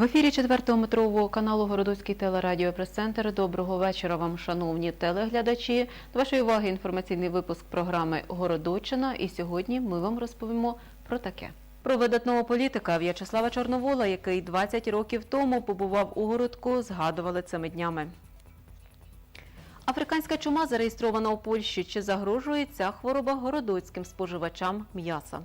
В ефірі четвертого метрового каналу Городоцький телерадіо прес-центр. Доброго вечора вам, шановні телеглядачі. До вашої уваги інформаційний випуск програми Городочина. І сьогодні ми вам розповімо про таке. Про видатного політика В'ячеслава Чорновола, який 20 років тому побував у городку, згадували цими днями. Африканська чума зареєстрована у Польщі. Чи загрожує ця хвороба городоцьким споживачам м'яса?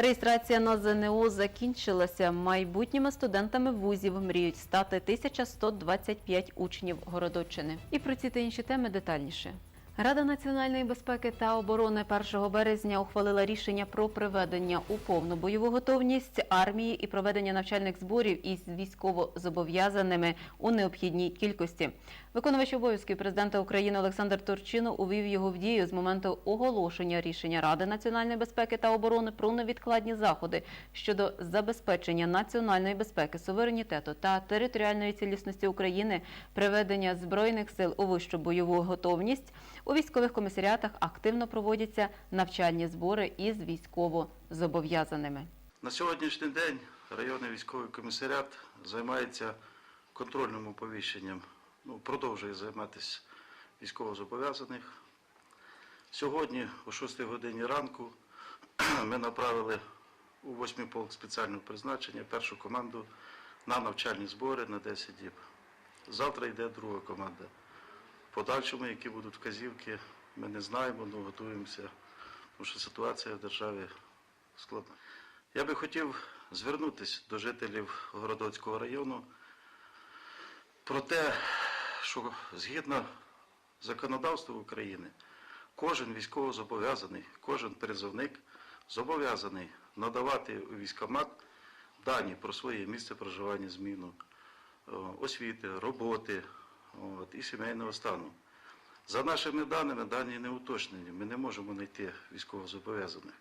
Реєстрація на ЗНО закінчилася. Майбутніми студентами вузів мріють стати 1125 учнів Городоччини. І про ці та інші теми детальніше. Рада національної безпеки та оборони 1 березня ухвалила рішення про приведення у повну бойову готовність армії і проведення навчальних зборів із військовозобов'язаними у необхідній кількості. Виконувач обов'язків президента України Олександр Турчинов увів його в дію з моменту оголошення рішення Ради національної безпеки та оборони про невідкладні заходи щодо забезпечення національної безпеки, суверенітету та територіальної цілісності України, приведення збройних сил у вищу бойову готовність. У військових комісаріатах активно проводяться навчальні збори із військовозобов'язаними. На сьогоднішній день районний військовий комісаріат займається контрольним оповіщенням, ну, продовжує займатися військовозобов'язаних. Сьогодні о 6 годині ранку ми направили у 8-й полк спеціального призначення першу команду на навчальні збори на 10 діб. Завтра йде друга команда. Подальшому, які будуть вказівки, ми не знаємо, але готуємося, тому що ситуація в державі складна. Я би хотів звернутися до жителів Городоцького району про те, що згідно законодавства України, кожен військовозобов'язаний, кожен призовник зобов'язаний надавати у військкомат дані про своє місце проживання, зміну, освіти, роботи от, і сімейного стану. За нашими даними, дані не уточнені, ми не можемо знайти військовозобов'язаних.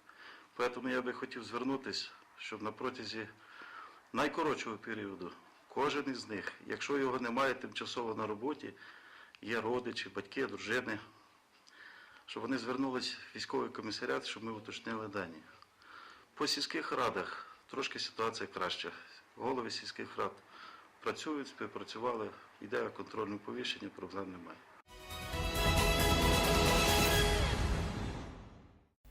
Тому я би хотів звернутися, щоб на протязі найкоротшого періоду кожен із них, якщо його немає тимчасово на роботі, є родичі, батьки, дружини, щоб вони звернулись в військовий комісаріат, щоб ми уточнили дані. По сільських радах трошки ситуація краща. Голови сільських рад працюють, співпрацювали, йде контрольне повіщення, проблем немає.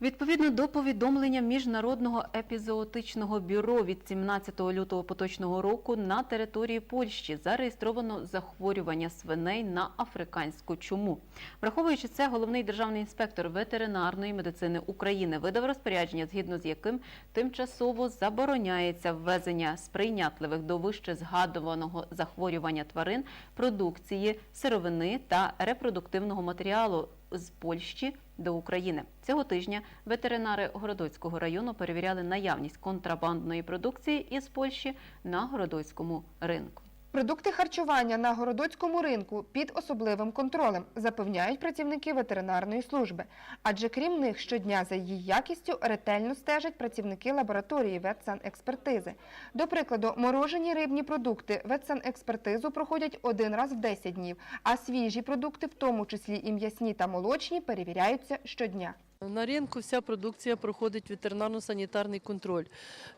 Відповідно до повідомлення Міжнародного епізоотичного бюро від 17 лютого поточного року на території Польщі зареєстровано захворювання свиней на африканську чуму. Враховуючи це, головний державний інспектор ветеринарної медицини України видав розпорядження, згідно з яким тимчасово забороняється ввезення сприйнятливих до вище згадуваного захворювання тварин, продукції, сировини та репродуктивного матеріалу з Польщі до України. Цього тижня ветеринари Городоцького району перевіряли наявність контрабандної продукції із Польщі на городоцькому ринку. Продукти харчування на городоцькому ринку під особливим контролем, запевняють працівники ветеринарної служби. Адже крім них щодня за її якістю ретельно стежать працівники лабораторії ветсанекспертизи. До прикладу, морожені рибні продукти ветсанекспертизу проходять один раз в 10 днів, а свіжі продукти, в тому числі і м'ясні та молочні, перевіряються щодня. На ринку вся продукція проходить ветеринарно-санітарний контроль.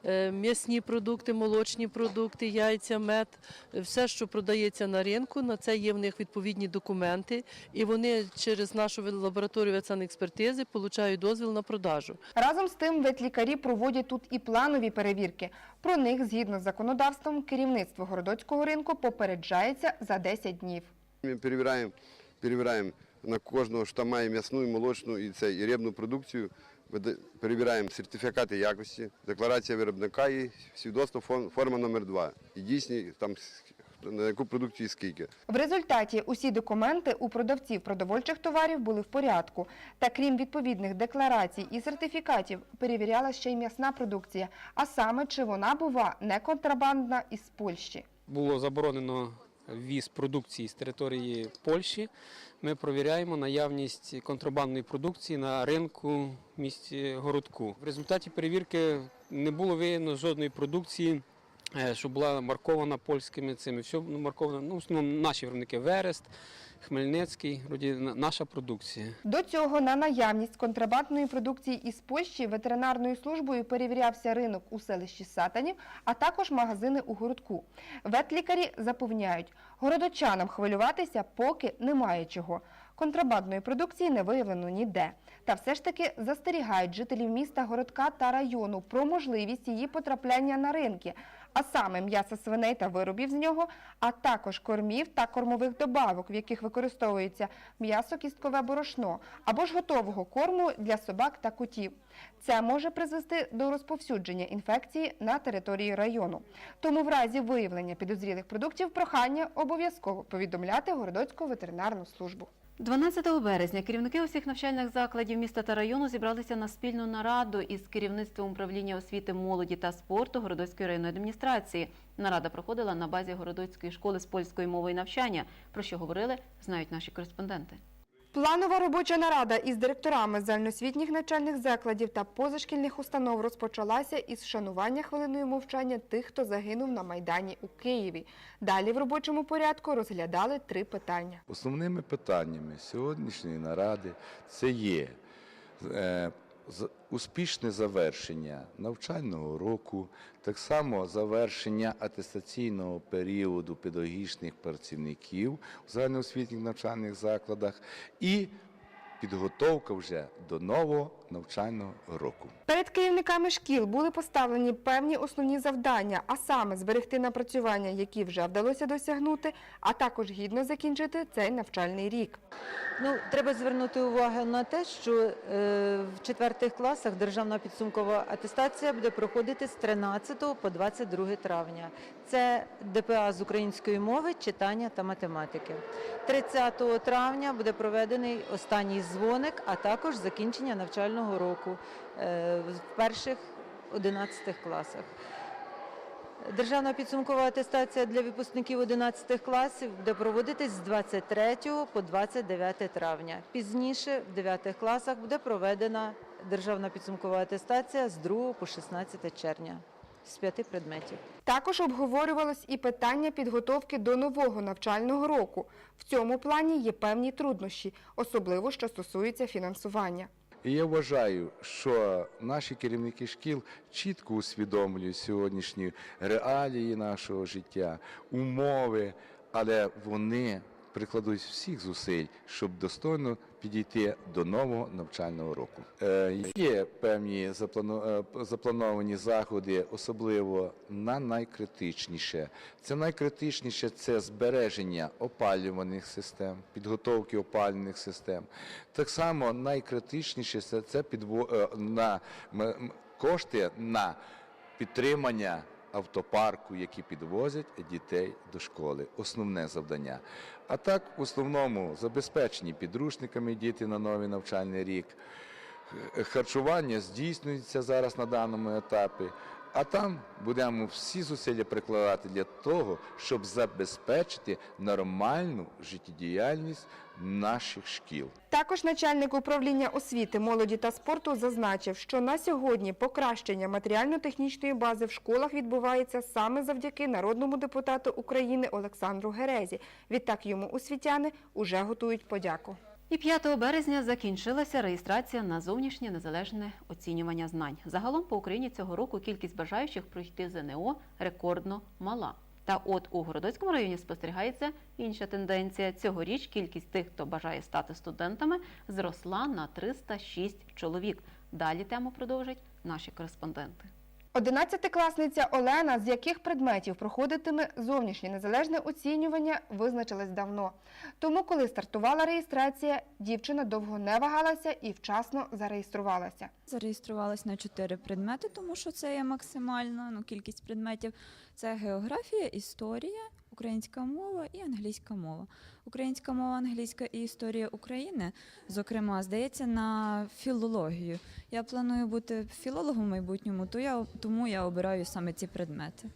Е, М'ясні продукти, молочні продукти, яйця, мед, все, що продається на ринку, на це є в них відповідні документи, і вони через нашу лабораторію ветсанекспертизи отримують дозвіл на продажу. Разом з тим ветлікарі проводять тут і планові перевірки. Про них, згідно з законодавством, керівництво городоцького ринку попереджається за 10 днів. Ми перевіряємо, перевіряємо на кожного, що там має м'ясну, і молочну і, це, і рибну продукцію. Вида- Перевіряємо сертифікати якості, декларація виробника і свідоцтво форма номер 2 І дійсні там на яку продукцію скільки. В результаті усі документи у продавців продовольчих товарів були в порядку. Та крім відповідних декларацій і сертифікатів, перевіряла ще й м'ясна продукція, а саме чи вона бува не контрабандна із Польщі. було заборонено ввіз продукції з території Польщі. Ми провіряємо наявність контрабандної продукції на ринку в місті Городку. В результаті перевірки не було виявлено жодної продукції е, щоб була маркована польськими цими. Все ну, марковано. Ну, основному наші виробники Верест, Хмельницький, вроді на- наша продукція. До цього на наявність контрабандної продукції із Польщі ветеринарною службою перевірявся ринок у селищі Сатанів, а також магазини у городку. Ветлікарі запевняють, городочанам хвилюватися поки немає чого. Контрабандної продукції не виявлено ніде. Та все ж таки застерігають жителів міста, городка та району про можливість її потрапляння на ринки, а саме м'яса свиней та виробів з нього, а також кормів та кормових добавок, в яких використовується м'ясо, кісткове борошно або ж готового корму для собак та котів. Це може призвести до розповсюдження інфекції на території району. Тому в разі виявлення підозрілих продуктів прохання обов'язково повідомляти городоцьку ветеринарну службу. 12 березня керівники усіх навчальних закладів міста та району зібралися на спільну нараду із керівництвом управління освіти, молоді та спорту Городоцької районної адміністрації. Нарада проходила на базі Городоцької школи з польської мови і навчання. Про що говорили, знають наші кореспонденти. Планова робоча нарада із директорами загальноосвітніх навчальних закладів та позашкільних установ розпочалася із вшанування хвилиною мовчання тих, хто загинув на Майдані у Києві. Далі в робочому порядку розглядали три питання. Основними питаннями сьогоднішньої наради це є е, успішне завершення навчального року, так само завершення атестаційного періоду педагогічних працівників у загальноосвітніх навчальних закладах і підготовка вже до нового навчального року. Перед керівниками шкіл були поставлені певні основні завдання, а саме зберегти напрацювання, які вже вдалося досягнути, а також гідно закінчити цей навчальний рік. Ну, треба звернути увагу на те, що е, в четвертих класах державна підсумкова атестація буде проходити з 13 по 22 травня. Це ДПА з української мови, читання та математики. 30 травня буде проведений останній дзвоник, а також закінчення навчального року е, в перших 11 класах. Державна підсумкова атестація для випускників 11 класів буде проводитись з 23 по 29 травня. Пізніше, в 9 класах, буде проведена державна підсумкова атестація з 2 по 16 червня з п'яти предметів. Також обговорювалось і питання підготовки до нового навчального року. В цьому плані є певні труднощі, особливо що стосується фінансування. І я вважаю, що наші керівники шкіл чітко усвідомлюють сьогоднішні реалії нашого життя, умови, але вони прикладуть всіх зусиль, щоб достойно підійти до нового навчального року. Е, Є певні е, заплановані заходи, особливо на найкритичніше. Це найкритичніше це збереження опалюваних систем, підготовки опалювальних систем. Так само найкритичніше це, е, кошти на підтримання автопарку, які підвозять дітей до школи. Основне завдання. А так, в основному, забезпечені підручниками діти на новий навчальний рік. Харчування здійснюється зараз на даному етапі. А там будемо всі зусилля прикладати для того, щоб забезпечити нормальну життєдіяльність наших шкіл. Також начальник управління освіти, молоді та спорту зазначив, що на сьогодні покращення матеріально-технічної бази в школах відбувається саме завдяки народному депутату України Олександру Герезі. Відтак йому освітяни уже готують подяку. І 5 березня закінчилася реєстрація на зовнішнє незалежне оцінювання знань. Загалом по Україні цього року кількість бажаючих пройти ЗНО рекордно мала. Та от у Городоцькому районі спостерігається інша тенденція. Цьогоріч кількість тих, хто бажає стати студентами, зросла на 306 чоловік. Далі тему продовжать наші кореспонденти. Одинадцятикласниця Олена, з яких предметів проходитиме зовнішнє незалежне оцінювання, визначилась давно. Тому, коли стартувала реєстрація, дівчина довго не вагалася і вчасно зареєструвалася. Зареєструвалась на чотири предмети, тому що це є максимальна ну, кількість предметів. Це географія, історія, українська мова і англійська мова. Українська мова, англійська і історія України, зокрема, здається, на філологію. Я планую бути філологом в майбутньому, то я, тому я обираю саме ці предмети.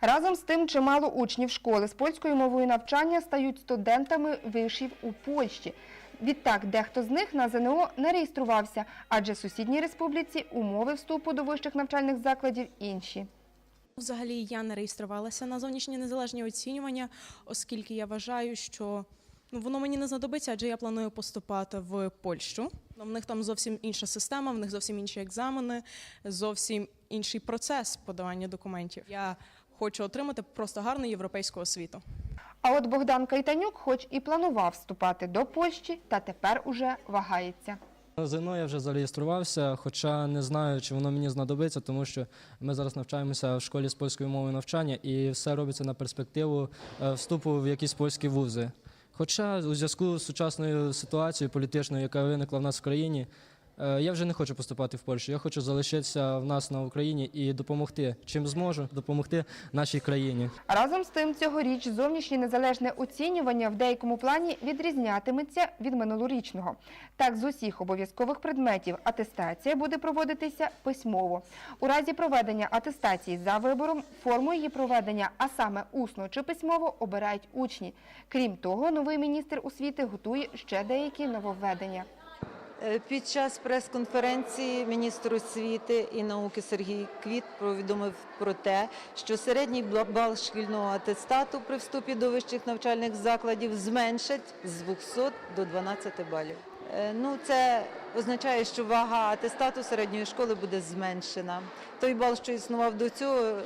Разом з тим, чимало учнів школи з польською мовою навчання стають студентами вишів у Польщі. Відтак, дехто з них на ЗНО не реєструвався, адже в сусідній республіці умови вступу до вищих навчальних закладів інші. Взагалі я не реєструвалася на зовнішнє незалежні оцінювання, оскільки я вважаю, що ну, воно мені не знадобиться, адже я планую поступати в Польщу. В них там зовсім інша система, в них зовсім інші екзамени, зовсім інший процес подавання документів. Я хочу отримати просто гарну європейську освіту. А от Богдан Кайтанюк, хоч і планував вступати до Польщі, та тепер уже вагається. ЗНО я вже зареєструвався, хоча не знаю, чи воно мені знадобиться, тому що ми зараз навчаємося в школі з польської мови навчання, і все робиться на перспективу е, вступу в якісь польські вузи. Хоча у зв'язку з сучасною ситуацією політичною, яка виникла в нас в країні, я вже не хочу поступати в Польщу. Я хочу залишитися в нас на Україні і допомогти, чим зможу, допомогти нашій країні. Разом з тим, цьогоріч зовнішнє незалежне оцінювання в деякому плані відрізнятиметься від минулорічного. Так, з усіх обов'язкових предметів атестація буде проводитися письмово. У разі проведення атестації за вибором форму її проведення, а саме усно чи письмово, обирають учні. Крім того, новий міністр освіти готує ще деякі нововведення. Е, Під час прес-конференції міністр освіти і науки Сергій Квіт повідомив про те, що середній бал шкільного атестату при вступі до вищих навчальних закладів зменшать з 200 до 12 балів. Е, Ну, це означає, що вага атестату середньої школи буде зменшена. Той бал, що існував до цього,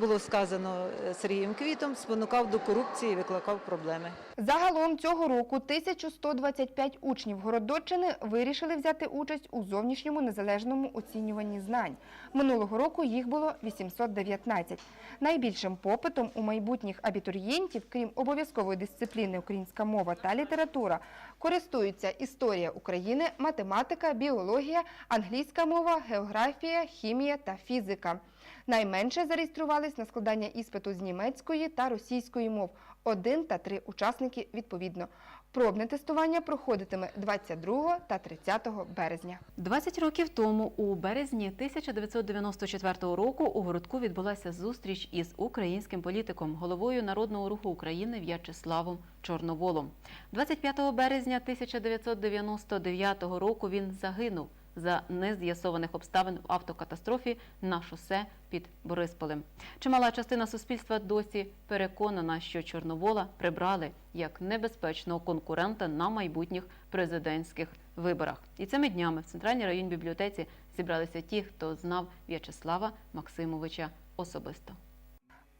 було сказано е, Сергієм Квітом, спонукав до корупції і викликав проблеми. Загалом цього року 1125 учнів Городоччини вирішили взяти участь у зовнішньому незалежному оцінюванні знань. Минулого року їх було 819. Найбільшим попитом у майбутніх абітурієнтів, крім обов'язкової дисципліни українська мова та література, користуються історія України, математика, біологія, англійська мова, географія, хімія та фізика. Найменше зареєструвались на складання іспиту з німецької та російської мов – один та три учасники відповідно. Пробне тестування проходитиме 22 та 30 березня. 20 років тому, у березні 1994 року, у городку відбулася зустріч із українським політиком, головою Народного руху України В'ячеславом Чорноволом. 25 березня 1999 року він загинув за нез'ясованих обставин в автокатастрофі на шосе під Борисполем. Чимала частина суспільства досі переконана, що Чорновола прибрали як небезпечного конкурента на майбутніх президентських виборах. І цими днями в центральній районній бібліотеці зібралися ті, хто знав В'ячеслава Максимовича особисто.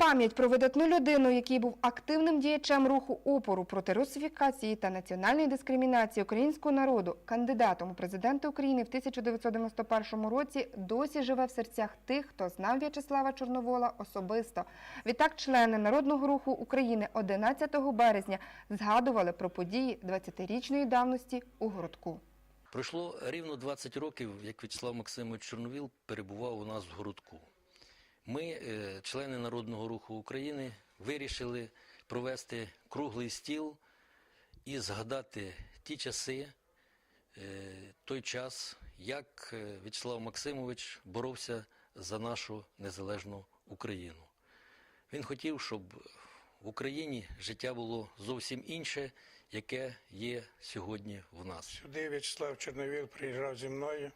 Пам'ять про видатну людину, який був активним діячем руху опору проти русифікації та національної дискримінації українського народу, кандидатом у президенти України в 1991 році, досі живе в серцях тих, хто знав В'ячеслава Чорновола особисто. Відтак, члени Народного руху України 11 березня згадували про події 20-річної давності у городку. Пройшло рівно 20 років, як В'ячеслав Максимович Чорновіл перебував у нас в городку. Ми, е, члени Народного руху України, вирішили провести круглий стіл і згадати ті часи, е, той час, як е, В'ячеслав Максимович боровся за нашу незалежну Україну. Він хотів, щоб в Україні життя було зовсім інше, яке є сьогодні в нас. Сюди В'ячеслав Чорновіл приїжджав зі мною.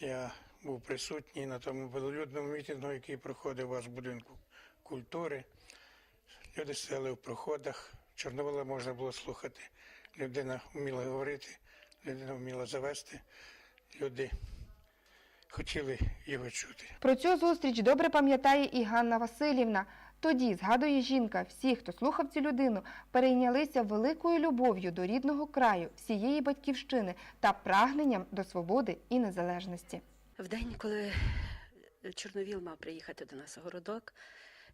Я був присутній на тому велолюдному мітингу, який проходив у вас в будинку культури. Люди сиділи в проходах. Чорновола можна було слухати. Людина вміла говорити, людина вміла завести. Люди хотіли його чути. Про цю зустріч добре пам'ятає і Ганна Васильівна. Тоді, згадує жінка, всі, хто слухав цю людину, перейнялися великою любов'ю до рідного краю, всієї батьківщини та прагненням до свободи і незалежності. В день, коли Чорновіл мав приїхати до нас у городок,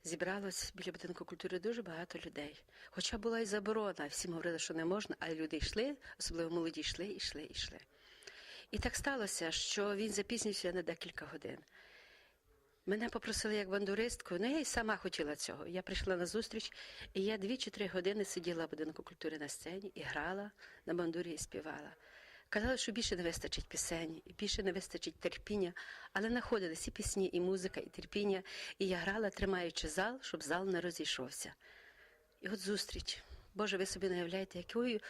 зібралось біля будинку культури дуже багато людей. Хоча була і заборона, всім говорили, що не можна, але люди йшли, особливо молоді йшли, йшли, йшли. І так сталося, що він запізнився на декілька годин. Мене попросили як бандуристку, ну я і сама хотіла цього. Я прийшла на зустріч, і я дві чи три години сиділа в будинку культури на сцені і грала на бандурі і співала. Казали, що більше не вистачить пісень, і більше не вистачить терпіння, але знаходились і пісні, і музика, і терпіння. І я грала, тримаючи зал, щоб зал не розійшовся. І от зустріч. Боже, ви собі уявляєте, якою,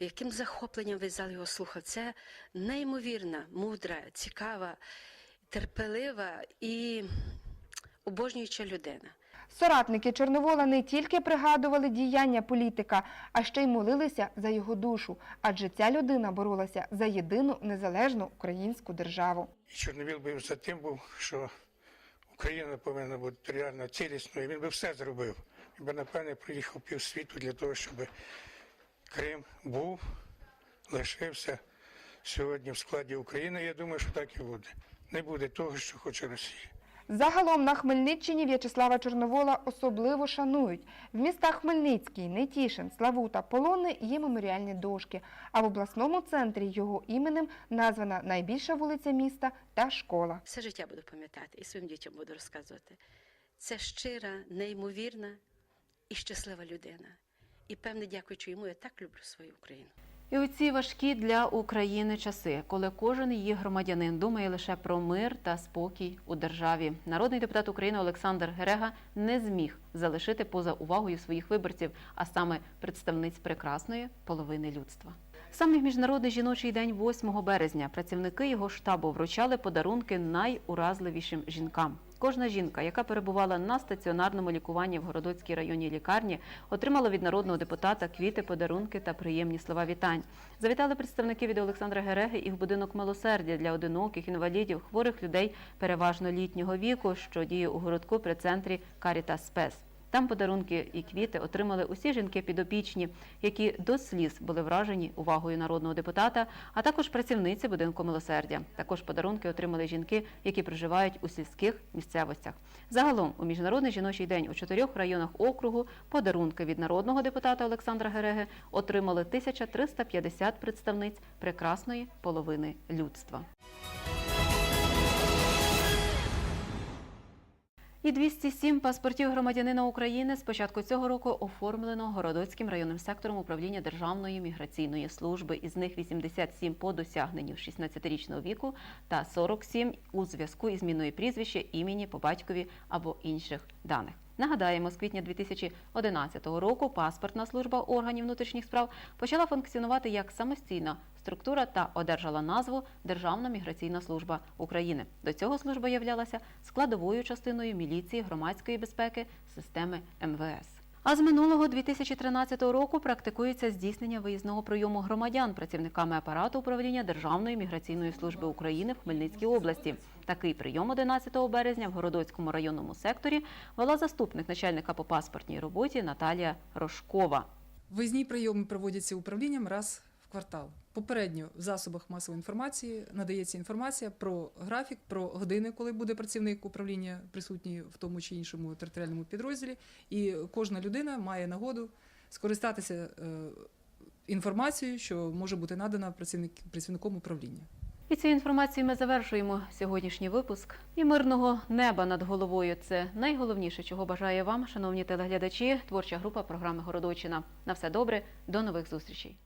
яким захопленням весь зал його слухав. Це неймовірна, мудра, цікава, терпелива і обожнююча людина. Соратники Чорновола не тільки пригадували діяння політика, а ще й молилися за його душу, адже ця людина боролася за єдину незалежну українську державу. Чорновіл би за тим був, що Україна повинна бути територіально цілісною. Він би все зробив. Він би, напевне, проїхав півсвіту для того, щоб Крим був, лишився сьогодні в складі України. Я думаю, що так і буде. Не буде того, що хоче Росія. Загалом на Хмельниччині В'ячеслава Чорновола особливо шанують. В містах Хмельницький, Нетішин, Славута, Полонне є меморіальні дошки, а в обласному центрі його іменем названа найбільша вулиця міста та школа. Все життя буду пам'ятати і своїм дітям буду розказувати. Це щира, неймовірна і щаслива людина. І певне, дякуючи йому, я так люблю свою Україну. І у ці важкі для України часи, коли кожен її громадянин думає лише про мир та спокій у державі, народний депутат України Олександр Герега не зміг залишити поза увагою своїх виборців, а саме представниць прекрасної половини людства. Саме в міжнародний жіночий день 8 березня працівники його штабу вручали подарунки найуразливішим жінкам. Кожна жінка, яка перебувала на стаціонарному лікуванні в Городоцькій районній лікарні, отримала від народного депутата квіти, подарунки та приємні слова вітань. Завітали представники від Олександра Гереги і в будинок милосердя для одиноких інвалідів, хворих людей переважно літнього віку, що діє у городку при центрі Карітас Спес. Там подарунки і квіти отримали усі жінки підопічні, які до сліз були вражені увагою народного депутата, а також працівниці будинку милосердя. Також подарунки отримали жінки, які проживають у сільських місцевостях. Загалом у міжнародний жіночий день у чотирьох районах округу подарунки від народного депутата Олександра Гереги отримали 1350 представниць прекрасної половини людства. І 207 паспортів громадянина України з початку цього року оформлено Городоцьким районним сектором управління Державної міграційної служби. Із них 87 по досягненню 16-річного віку та 47 у зв'язку із зміною прізвища, імені по батькові або інших даних. Нагадаємо, з квітня 2011 року паспортна служба органів внутрішніх справ почала функціонувати як самостійна структура та одержала назву Державна міграційна служба України. До цього служба являлася складовою частиною міліції громадської безпеки системи МВС. А з минулого 2013 року практикується здійснення виїзного прийому громадян працівниками апарату управління Державної міграційної служби України в Хмельницькій області. Такий прийом 11 березня в Городоцькому районному секторі вела заступник начальника по паспортній роботі Наталія Рожкова. Виїзні прийоми проводяться управлінням раз квартал. Попередньо в засобах масової інформації надається інформація про графік, про години, коли буде працівник управління присутній в тому чи іншому територіальному підрозділі, і кожна людина має нагоду скористатися е, інформацією, що може бути надана працівник, працівником управління. І цією інформацією ми завершуємо сьогоднішній випуск. І мирного неба над головою це найголовніше, чого бажає вам, шановні телеглядачі, творча група програми Городочина. На все добре, до нових зустрічей.